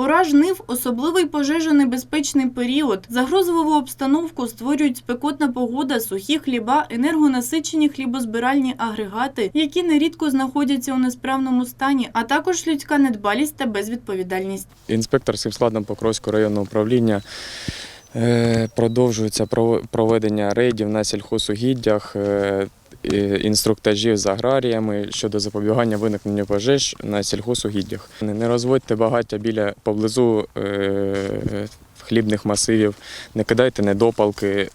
Пора жнив – особливий пожежонебезпечний період. Загрозливу обстановку створюють спекотна погода, сухі хліба, енергонасичені хлібозбиральні агрегати, які нерідко знаходяться у несправному стані, а також людська недбалість та безвідповідальність. Інспектор Сівскладом Покровського районного управління е, продовжується проведення рейдів на сільхозугіддях, е, інструктажів з аграріями щодо запобігання виникнення пожеж на сільгосугіддях. Не розводьте багаття біля поблизу е, хлібних масивів, не кидайте недопалки.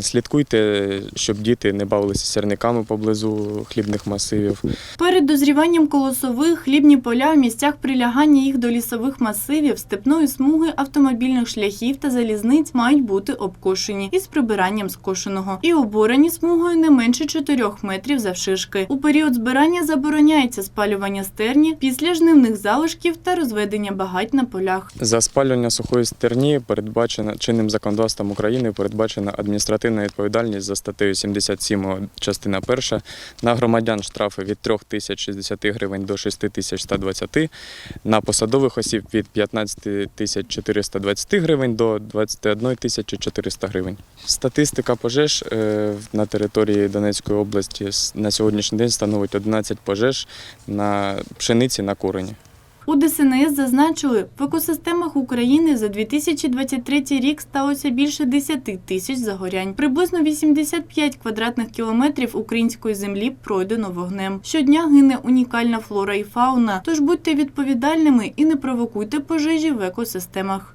Слідкуйте, щоб діти не бавилися сірниками поблизу хлібних масивів. Перед дозріванням колосових хлібні поля в місцях прилягання їх до лісових масивів, степної смуги, автомобільних шляхів та залізниць мають бути обкошені із прибиранням скошеного і оборені смугою не менше 4 метрів завширшки. У період збирання забороняється спалювання стерні після жнивних залишків та розведення багать на полях. За спалювання сухої стерні передбачена чинним законодавством України передбачена адміністративна відповідальність за статтею 77 частина 1 на громадян штрафи від 3060 гривень до 6120, на посадових осіб від 15 420 гривень до 21 400 гривень. Статистика пожеж е, на території Донецької області на сьогоднішній день становить 11 пожеж на пшениці на корені. У ДСНС зазначили, в екосистемах України за 2023 рік сталося більше 10 тисяч загорянь. Приблизно 85 квадратних кілометрів української землі пройдено вогнем. Щодня гине унікальна флора і фауна. Тож будьте відповідальними і не провокуйте пожежі в екосистемах.